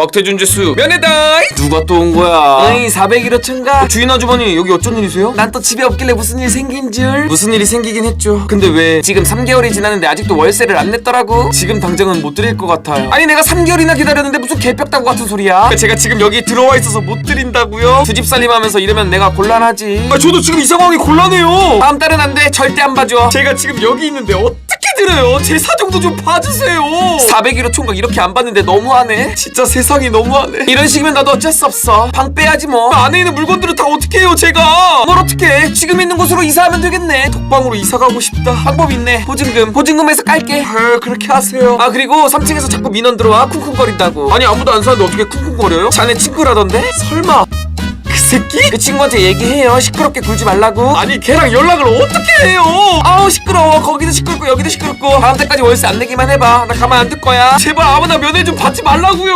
박태준 재수 면회다 누가 또 온 거야? 에이 401호천가. 주인 아주머니 여기 어쩐 일이세요? 난 또 집에 없길래 무슨 일 생긴 줄. 무슨 일이 생기긴 했죠. 근데 왜? 지금 3개월이 지났는데 아직도 월세를 안 냈더라고. 지금 당장은 못 드릴 것 같아요. 아니 내가 3개월이나 기다렸는데 무슨 개벽다구 같은 소리야? 제가 지금 여기 들어와 있어서 못 드린다고요? 두 집 살림하면서 이러면 내가 곤란하지. 아 저도 지금 이 상황이 곤란해요. 다음 달은 안 돼. 절대 안 봐줘. 제가 지금 여기 있는데 어떻게 드려요? 제 사정도 좀 봐주세요. 401호 총각 이렇게 안 봤는데 너무하네. 진짜 세상이 너무하네. 이런 식이면 나도 어쩔 수 없어. 방 빼야지 뭐. 안에 있는 물건들은 다 어떻게 해요 제가? 뭘 어떻게 지금 있는 곳으로 이사하면 되겠네. 독방으로 이사 가고 싶다. 방법 있네. 보증금. 보증금에서 깔게. 아 그렇게 하세요. 아 그리고 3층에서 자꾸 민원 들어와. 쿵쿵거린다고. 아니 아무도 안 사는데 어떻게 쿵쿵거려요? 자네 친구라던데? 설마. 그 새끼? 그 친구한테 얘기해요. 시끄럽게 굴지 말라고. 아니 걔랑 연락을 어떻게 해요? 아우 시끄러워. 거기도 시끄럽고 여기도 시끄럽고. 다음 달까지 월세 안 내기만 해봐. 나 가만 안 둘 거야. 제발 아무나 면회 좀 받지 말라고요